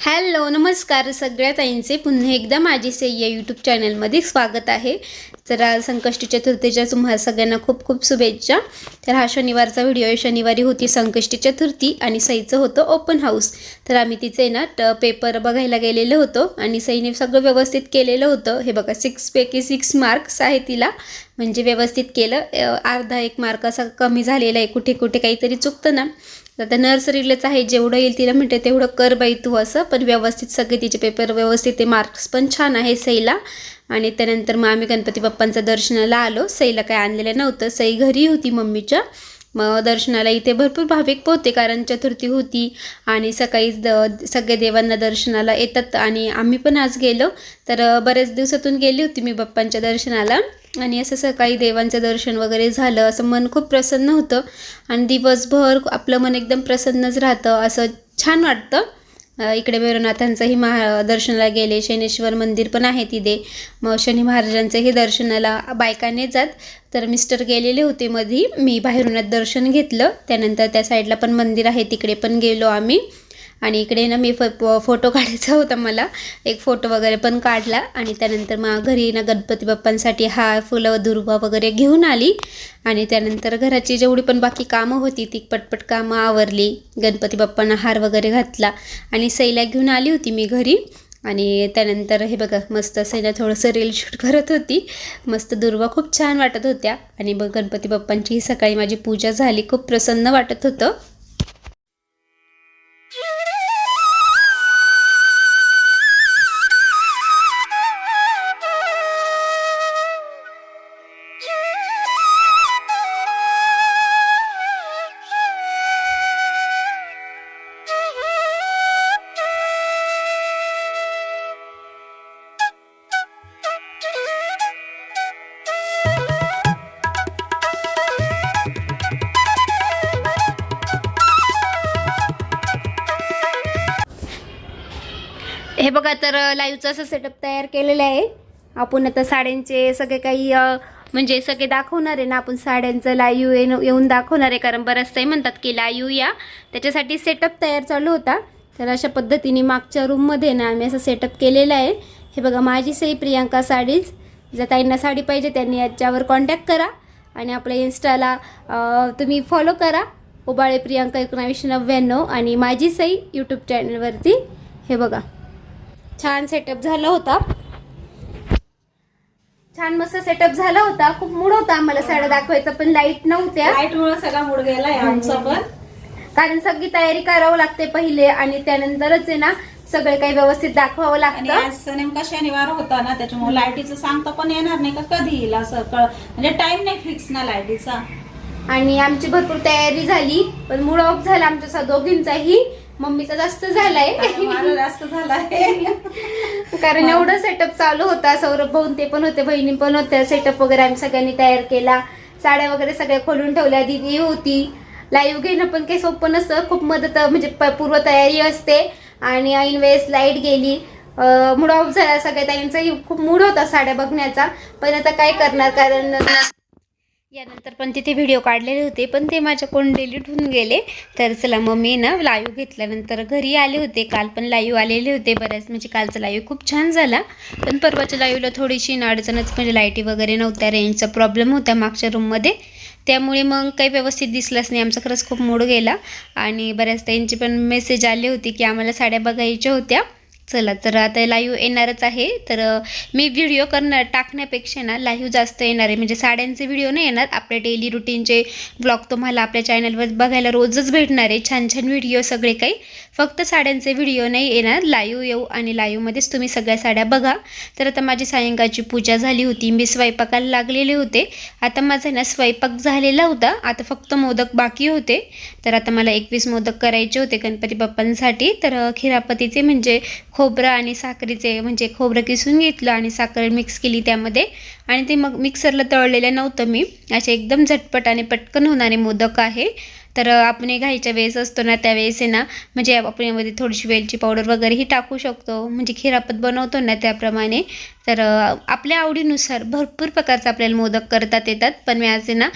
Hello नमस्कार सगळ्या ताईंचे. पुन्हा एकदा माझी से या यूट्यूब चॅनलमध्ये स्वागत आहे. तर संकष्टी चतुर्थीच्या तुम्हाला सगळ्यांना खूप खूप शुभेच्छा. तर हा शनिवारचा व्हिडिओ आहे. शनिवारी होती संकष्टी चतुर्थी आणि सईचं होतं ओपन हाऊस तर आम्ही तिचे ना ट पेपर बघायला गेलेलो होतो आणि सईने सगळं व्यवस्थित केलेलं होतं. हे बघा सिक्सपैकी सिक्स मार्क्स आहे तिला. म्हणजे व्यवस्थित केलं. अर्धा एक मार्क असा कमी झालेला आहे. कुठे कुठे काहीतरी चुकतं ना. तर आता नर्सरीलाच आहे जेवढं येईल तिला म्हणते तेवढं कर बाई तू असं. पण व्यवस्थित सगळे तिचे पेपर व्यवस्थित ते मार्क्स पण छान आहे सईला. आणि त्यानंतर मग आम्ही गणपती बाप्पांचं दर्शनाला आलो. सईला काय आणलेलं नव्हतं. सई घरी होती मम्मीच्या. मग दर्शनाला इथे भरपूर भाविक पोहते कारण चतुर्थी होती. आणि सकाळी द सगळे देवांना दर्शनाला येतात आणि आम्ही पण आज गेलो. तर बऱ्याच दिवसातून गेली होती मी बाप्पांच्या दर्शनाला. आणि असं सकाळी देवांचं दर्शन वगैरे झालं. असं मन खूप प्रसन्न होतं. आणि दिवसभर आपलं मन एकदम प्रसन्नच राहतं. असं छान वाटतं. इकडे भैरवनाथांचंही महा दर्शनाला गेले शनेश्वर मंदिर पण आहे तिथे. मग शनी महाराजांचंही दर्शनाला बायकाने जात तर मिस्टर गेलेले होते मधी. मी बाहेरूनच दर्शन घेतलं. त्यानंतर त्या साईडला पण मंदिर आहे तिकडे पण गेलो आम्ही. आणि इकडे ना मी फ फोटो काढायचा होता मला. एक फोटो वगैरे पण काढला आणि त्यानंतर मग घरी ना गणपती बाप्पांसाठी हार फुलं दुर्वा वगैरे घेऊन आली. आणि त्यानंतर घराची जेवढी पण बाकी कामं होती ती पटपट कामं आवरली. गणपती बाप्पांना हार वगैरे घातला आणि सैला घेऊन आली होती मी घरी. आणि त्यानंतर हे बघा मस्त सैला थोडंसं रील शूट करत होती. मस्त दुर्वा खूप छान वाटत होत्या. आणि मग गणपती बाप्पांची सकाळी माझी पूजा झाली खूप प्रसन्न वाटत होतं. हे बघा तर लाईव्हचं असं सेटअप तयार केलेलं आहे. आपण आता साड्यांचे सगळे काही म्हणजे सगळे दाखवणार आहे ना आपण साड्यांचं लाईव्ह येऊन येऊन दाखवणार आहे. कारण बऱ्याच ताई म्हणतात की लाईव्ह या त्याच्यासाठी सेटअप तयार चालू होता. तर अशा पद्धतीने मागच्या रूममध्ये ना आम्ही असं सेटअप केलेलं आहे. हे बघा माझी सई प्रियांका साडीज जर ताईंना साडी पाहिजे त्यांनी याच्यावर कॉन्टॅक्ट करा. आणि आपल्या इन्स्टाला तुम्ही फॉलो करा. उबाळे प्रियांका एकोणावीसशे नव्याण्णव आणि माझी सई यूट्यूब चॅनलवरती हे बघा. छान सेटअप झाला होता. छान मस्त सेटअप झाला होता. खूप मूड होता आम्हाला साड्या दाखवायचा पण लाइट नव्हत्या. लाइट मुळे सगळा मूड गेलाय आमचा पण. कारण सगळी तयारी करावं लागते पहिले आणि त्यानंतरच आहे ना सगळे काही व्यवस्थित दाखवावं आणि लागतं. आज नेमका शनिवार होता ना त्याच्यामुळे लाईटीचं सांगता पण येणार नाही का? कधी येईल असं कळ म्हणजे टाइम नाही फिक्स ना लाईटीचा आणि आमची भरपूर तयारी झाली पण मूड ऑफ झाला आमच्या दोघींचाही. मम्मीचा जास्त झालाय. जास्त झालाय. कारण एवढं सेटअप चालू होता. सौरभ भाऊन ते पण होते बहिणी पण होत्या. सेटअप वगैरे आम्ही सगळ्यांनी तयार केला. साड्या वगैरे सगळ्या खोलून ठेवल्या. दिदी होती. लाईव्ह घेणं पण काही सोपं नसतं. खूप मदत म्हणजे प- पूर्व तयारी असते. आणि ऐन वेळेस लाइट गेली. मूड ऑफ झाला. सगळ्या ताईंचाही खूप मूड होता साड्या बघण्याचा. पण आता काय करणार? कारण यानंतर पण तिथे व्हिडिओ काढलेले होते पण ते माझ्याकडून डिलीट होऊन गेले. तर चला मग मी ना लाईव्ह घेतल्यानंतर घरी आले होते. काल पण लाईव्ह आलेले होते बऱ्याच म्हणजे कालचा लाईव्ह खूप छान झाला. पण परवाच्या लाईव्हला थोडीशी ना अडचणच म्हणजे लाईटी वगैरे नव्हत्या रेंजचा प्रॉब्लेम होता मागच्या रूममध्ये त्यामुळे मग काही व्यवस्थित दिसलंच नाही. आमचा खरंच खूप मूड गेला. आणि बऱ्याच त्यांचे पण मेसेज आले होते की आम्हाला साड्या बघायच्या होत्या. चला तर आता लाईव्ह येणारच आहे. तर मी व्हिडिओ करणार टाकण्यापेक्षा ना लाईव्ह जास्त येणार आहे. म्हणजे साड्यांचे व्हिडिओ नाही येणार. आपल्या डेली रुटीनचे ब्लॉग तुम्हाला आपल्या चॅनलवर बघायला रोजच भेटणार आहे. छान छान व्हिडिओ सगळे काही. फक्त साड्यांचे व्हिडिओ नाही येणार. लाईव्ह येऊ आणि लाईव्हमध्येच तुम्ही सगळ्या साड्या बघा. तर आता माझी सायंकाळची पूजा झाली होती. मी स्वयंपाकाला लागलेले होते. आता माझा ना स्वयंपाक झालेला होता. आता फक्त मोदक बाकी होते. तर आता मला एकवीस मोदक करायचे होते गणपती बाप्पांसाठी. तर खिरापतीचे म्हणजे खोबरं आणि साखरेचे म्हणजे खोबरं किसून घेतलं आणि साखर मिक्स केली त्यामध्ये. आणि ते मग मिक्सरला तळलेलं नव्हतं मी. असे एकदम झटपट आणि पटकन होणारे मोदक आहे. तर आपण हे घाईच्या वेळेस असतो ना त्यावेळेस आहे ना म्हणजे आपण यामध्ये थोडीशी वेलची पावडर वगैरेही टाकू शकतो. म्हणजे खिरापत बनवतो ना त्याप्रमाणे. तर आपल्या आवडीनुसार भरपूर प्रकारचे आपल्याला मोदक करतात येतात. पण मी आज ना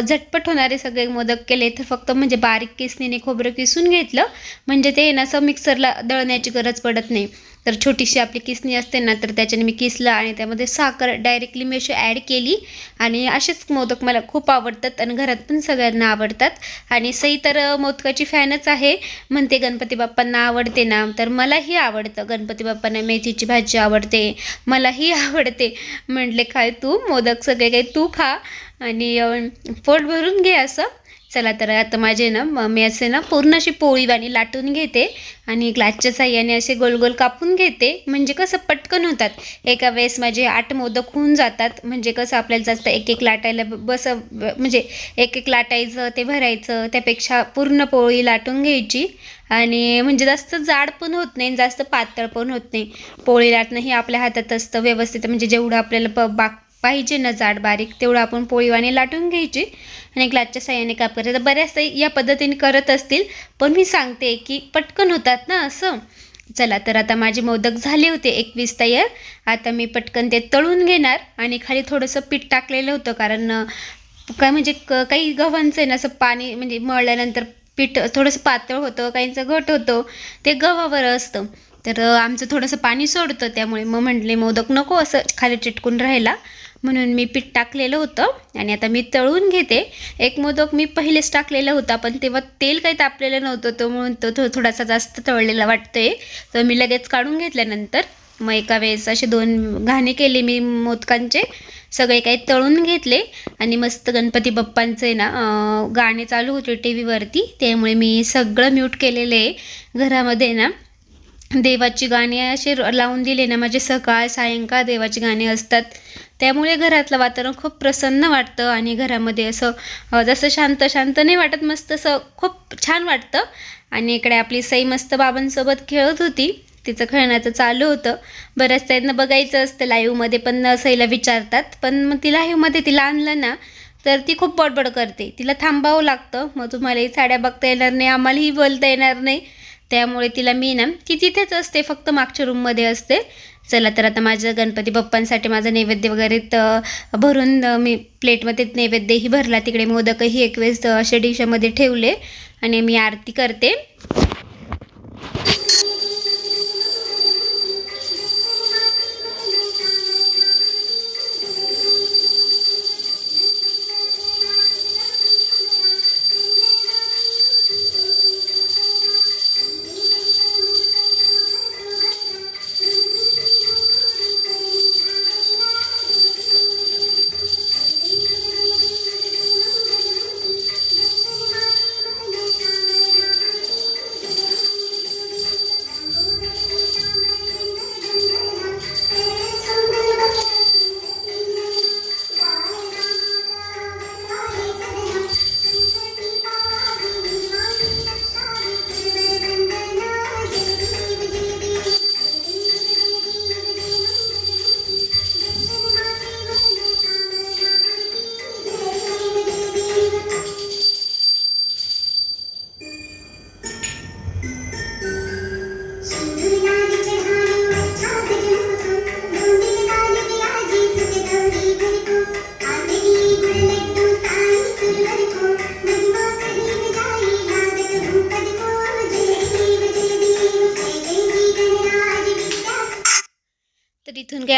झटपट होणारे सगळे मोदक केले तर फक्त म्हणजे बारीक किसणीने खोबरं किसून घेतलं. म्हणजे ते ना असं मिक्सरला दळण्याची गरज पडत नाही. तर छोटीशी आपली किसणी असते ना तर त्याच्याने मी किसलं आणि त्यामध्ये साखर डायरेक्टली मी अशी ॲड केली. आणि असेच मोदक मला खूप आवडतात आणि घरात पण सगळ्यांना आवडतात. आणि सई तर मोदकाची फॅनच आहे. म्हणते गणपती बाप्पांना आवडते ना. तर मलाही आवडतं. गणपती बाप्पांना मेथीची भाजी आवडते. मलाही आवडते. म्हटले काय तू मोदक सगळे काही तू खा. आणि पोट भरून घे असं. चला तर आता माझे ना मी असे ना पूर्ण अशी पोळी वाणी लाटून घेते आणि ग्लासच्या साह्याने असे गोल गोल कापून घेते. म्हणजे कसं पटकन होतात. एका वेळेस माझे आठ मोदक होऊन जातात. म्हणजे कसं आपल्याला जास्त एक एक लाटायला बस म्हणजे एक एक लाटायचं ते भरायचं त्यापेक्षा पूर्ण पोळी लाटून घ्यायची. आणि म्हणजे जास्त जाड पण होत नाही जास्त पातळ पण होत नाही. पोळी लाटणं हे आपल्या हातात असतं व्यवस्थित. म्हणजे जेवढं आपल्याला प बाक पाहिजे ना जाड बारीक तेवढं आपण पोळीवाणी लाटून घ्यायची. आणि ग्लासच्या साह्याने काप करायचं तर बऱ्याच ताई या पद्धतीने करत असतील पण मी सांगते की पटकन होतात ना असं. चला तर आता माझे मोदक झाले होते एकवीस तयार. आता मी पटकन ते तळून घेणार आणि खाली थोडंसं पीठ टाकलेलं होतं कारण काय म्हणजे क काही गव्हांचं आहे ना असं पाणी म्हणजे मळल्यानंतर पीठ थोडंसं पातळ होतं काहींचं घट होतं ते गव्हावर असतं. तर आमचं थोडंसं पाणी सोडतं त्यामुळे मग म्हटले मोदक नको असं खाली चिटकून राहायला. म्हणून मी पीठ टाकलेलं होतं आणि आता मी तळून घेते. एक मोदक मी पहिलेच टाकलेला होता पण तेव्हा तेल काही तापलेलं नव्हतं तो म्हणून तो थो थोडासा जास्त तळलेला वाटतोय. तर मी लगेच काढून घेतल्यानंतर मग एका वेळेस असे दोन घाणे केले मी मोदकांचे सगळे काही तळून घेतले. आणि मस्त गणपती बाप्पांचे ना गाणे चालू होते टी व्हीवरती त्यामुळे मी सगळं म्यूट केलेलं आहे. घरामध्ये ना देवाची गाणी असे लावून दिले ना माझे सकाळ सायंकाळ देवाची गाणी असतात. त्यामुळे घरातलं वातावरण खूप प्रसन्न वाटतं आणि घरामध्ये असं जसं शांत शांत नाही वाटत मस्त असं खूप छान वाटतं. आणि इकडे आपली सई मस्त बाबांसोबत खेळत होती. तिचं खेळण्याचं चालू होतं. बऱ्याच त्यांना बघायचं असतं लाईव्हमध्ये पण सईला विचारतात. पण मग ती लाईव्हमध्ये तिला आणलं ना तर ती खूप बडबड करते. तिला थांबावं लागतं. मग तुम्हालाही साड्या बघता येणार नाही आम्हालाही बोलता येणार नाही. त्यामुळे तिला मी ना ती तिथेच असते फक्त मागच्या रूममध्ये असते. चला तर आता माझ्या गणपती बाप्पांसाठी माझं नैवेद्य वगैरे भरून मी प्लेटमध्ये नैवेद्यही भरला. तिकडे मोदकही एक वेळेस डिशमध्ये डिशामध्ये ठेवले. आणि मी आरती करते.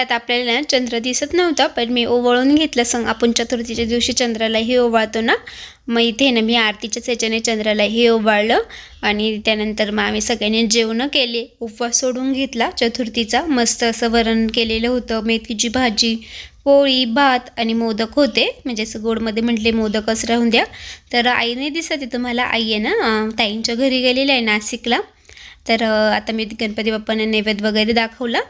तर आता आपल्याला चंद्र दिसत नव्हता पण मी ओवाळून घेतलं संग. आपण चतुर्थीच्या दिवशी चंद्रालाही ओवाळतो ना? मग इथे ना मी आरतीच्याच याच्याने चंद्रालाही ओवाळलं आणि त्यानंतर मग आम्ही सगळ्यांनी जेवणं केले उपवास सोडून घेतला. चतुर्थीचा मस्त असं वरण केलेलं होतं मेथीची भाजी पोळी भात आणि मोदक होते. म्हणजे असं गोडमध्ये म्हटले मोदकच राहून द्या. तर आई नाही दिसत आहे तुम्हाला आई आहे ना ताईंच्या घरी गेलेली आहे नाशिकला. तर आता मी गणपती बाप्पांना नैवेद्य वगैरे दाखवला.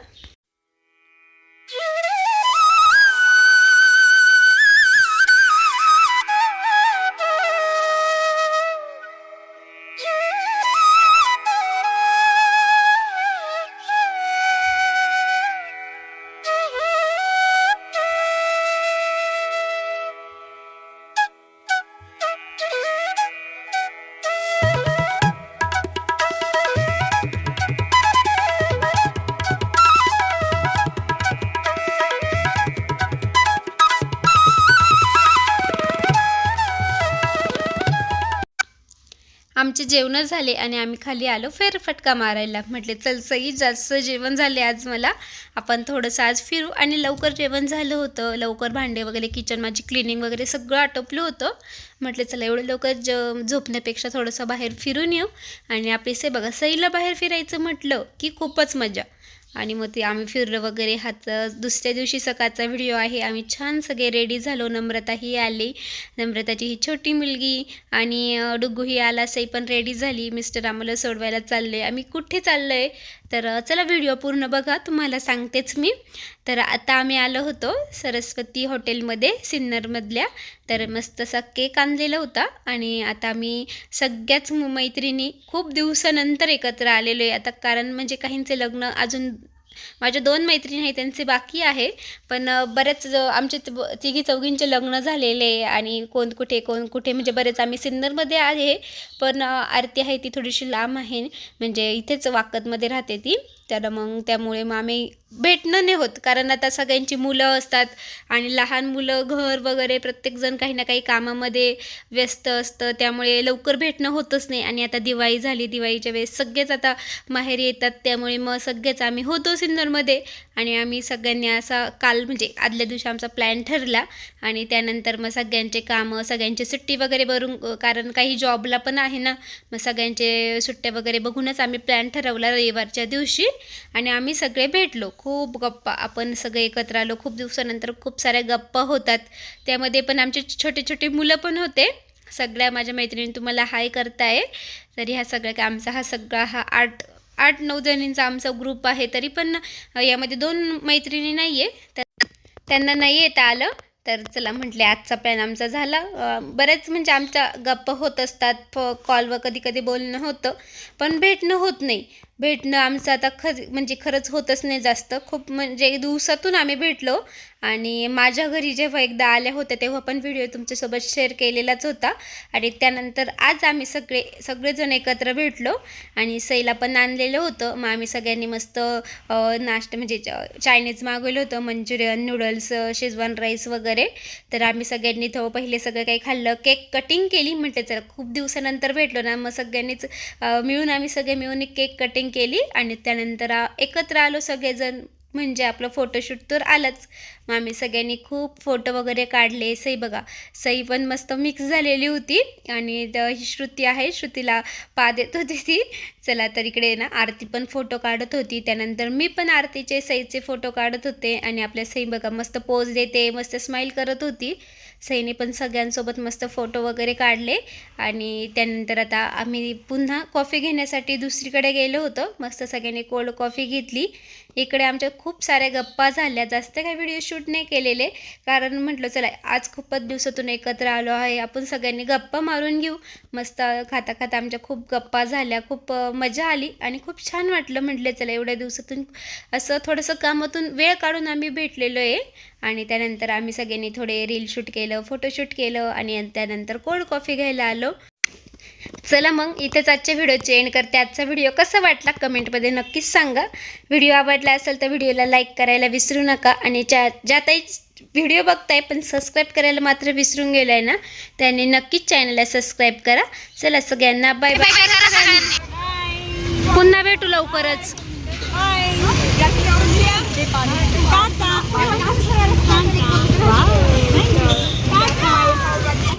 जेवणं झाले आणि आम्ही खाली आलो फेरफटका मारायला म्हटले चल सई जास्त जेवण झाले आज मला. आपण थोडंसं आज फिरू. आणि लवकर जेवण झालं होतं. लवकर भांडे वगैरे किचन माझी क्लिनिंग वगैरे सगळं आटोपलं होतं. म्हटलं चला एवढं लवकर ज झोपण्यापेक्षा थोडंसं बाहेर फिरून येऊ. आणि आपली से बघा सईला बाहेर फिरायचं म्हटलं की खूपच मजा. आणि मग ते आम्ही फिरलो वगैरे. हात दुसऱ्या दिवशी सकाळचा व्हिडिओ आहे. आम्ही छान सगळे रेडी झालो. नम्रताही आली. नम्रताची ही छोटी मुलगी आणि अ, डुग्गूही आला. सई पण रेडी झाली. मिस्टर आम्हाला सोडवायला चालले. आम्ही कुठे चाललो आहे तर चला व्हिडिओ पूर्ण बघा. तुम्हाला सांगतेच मी. तर आता आम्ही आलो होतो सरस्वती हॉटेलमध्ये सिन्नरमधल्या. तर मस्त असा केक आणलेला होता आणि आता आम्ही सगळ्याच मैत्रिणी खूप दिवसानंतर एकत्र आलेलो आहे. आता कारण म्हणजे काहींचे लग्न अजून माझ्या दोन मैत्रिणी आहेत त्यांचे बाकी आहे पण बरेच आमचे तिघी चौघींचे लग्न झालेले आणि कोण कुठे कोण कुठे म्हणजे बरेच आम्ही सिन्नरमध्ये आहे. पण आरती आहे ती थोडीशी लांब आहे म्हणजे इथेच वाकदमध्ये राहते ती. तर मग त्यामुळे मग आम्ही भेटणं नाही होत. कारण आता सगळ्यांची मुलं असतात आणि लहान मुलं घर वगैरे प्रत्येकजण काही ना काही कामामध्ये व्यस्त असतं. त्यामुळे लवकर भेटणं होतच नाही. आणि आता दिवाळी झाली. दिवाळीच्या वेळेस सगळेच आता माहेरी येतात. त्यामुळे मग सगळेच आम्ही होतो सिन्नरमध्ये. आणि आम्ही सगळ्यांनी असा काल म्हणजे आदल्या दिवशी आमचा प्लॅन ठरला. आणि त्यानंतर मग सगळ्यांचे कामं सगळ्यांची सुट्टी वगैरे भरून कारण काही जॉबला पण आहे ना मग सगळ्यांचे सुट्ट्या वगैरे बघूनच आम्ही प्लॅन ठरवला रविवारच्या दिवशी. आणि आम्ही सगळे भेटलो. खूप गप्पा आपण सगळे एकत्र आलो. खूप दिवसानंतर खूप साऱ्या गप्पा होतात. त्यामध्ये पण आमचे छोटे छोटे मुलं पण होते. सगळ्या माझ्या मैत्रिणी तुम्हाला हाय करताय. तरी ह्या सगळ्या काय आमचा हा सगळा हा आठ आठ नऊ जणींचा आमचा ग्रुप आहे. तरी पण यामध्ये दोन मैत्रिणी नाही आहे तर त्यांना नाही येता आलं. तर चला म्हटले आजचा प्लॅन आमचा झाला. बरेच म्हणजे आमच्या गप्पा होत असतात. फ कॉलवर कधी कधी बोलणं होतं. पण भेटणं होत नाही. भेटणं आमचं आता खर म्हणजे खरंच होतच नाही जास्त. खूप म्हणजे दिवसातून आम्ही भेटलो आणि माझ्या घरी जेव्हा एकदा आल्या होत्या तेव्हा पण व्हिडिओ तुमच्यासोबत शेअर केलेलाच होता. आणि त्यानंतर आज आम्ही सगळे सगळेजण एकत्र भेटलो आणि सईला पण आणलेलं होतं. मग आम्ही सगळ्यांनी मस्त नाश्ता म्हणजे च- चायनीज मागवलं होतं मंचुरियन नूडल्स शेजवान राईस वगैरे. तर आम्ही सगळ्यांनी तो पहिले सगळं काही खाल्लं. केक कटिंग केली म्हटलं चला खूप दिवसानंतर भेटलो ना मग सगळ्यांनीच मिळून आम्ही सगळे मिळून एक केक कटिंग केली आणि त्यानंतर एकत्र आलो सगळेजण. म्हणजे आपलं फोटोशूट तर आलंच. मग आम्ही सगळ्यांनी खूप फोटो वगैरे काढले. सई बघा सई पण मस्त मिक्स झालेली होती. आणि ही श्रुती आहे श्रुतीला पा देत होती ती. चला तर इकडे ना. आरती पण फोटो काढत होती. त्यानंतर मी पण आरतीचे सईचे फोटो काढत होते. आणि आपल्या सई बघा मस्त पोज देते मस्त स्माईल करत होती. सईने पण सगळ्यांसोबत मस्त फोटो वगैरे काढले आणि त्यानंतर आता आम्ही पुन्हा कॉफी घेण्यासाठी दुसरीकडे गेलो होतो. मस्त सगळ्यांनी कोल्ड कॉफी घेतली. इकडे आमच्या खूप साऱ्या गप्पा झाल्या. जास्त काही व्हिडिओ शूट नाही केलेले. कारण म्हटलं चला आज खूपच दिवसातून एकत्र आलो आहे. आपण सगळ्यांनी गप्पा मारून घेऊ. मस्त खाता खाता आमच्या खूप गप्पा झाल्या. खूप मजा आली आणि खूप छान वाटलं. म्हटलं चला एवढ्या दिवसातून असं थोडंसं कामातून वेळ काढून आम्ही भेटलेलो आहे. आणि त्यानंतर आम्ही सगळ्यांनी थोडे रील शूट केलं फोटोशूट केलं आणि त्यानंतर कोल्ड कॉफी घ्यायला आलो चला मग इथेच आजच्या व्हिडिओची एंड करते आजचा व्हिडिओ कसा वाटला कमेंटमध्ये नक्कीच सांगा व्हिडिओ आवडला असेल तर व्हिडिओला लाईक करायला विसरू नका आणि ज्या ज्या ताई व्हिडिओ बघताय पण सबस्क्राईब करायला मात्र विसरून गेलाय ना त्याने नक्कीच चॅनलला सबस्क्राईब करा चला सगळ्यांना बाय बाय पुन्हा भेटू लवकरच.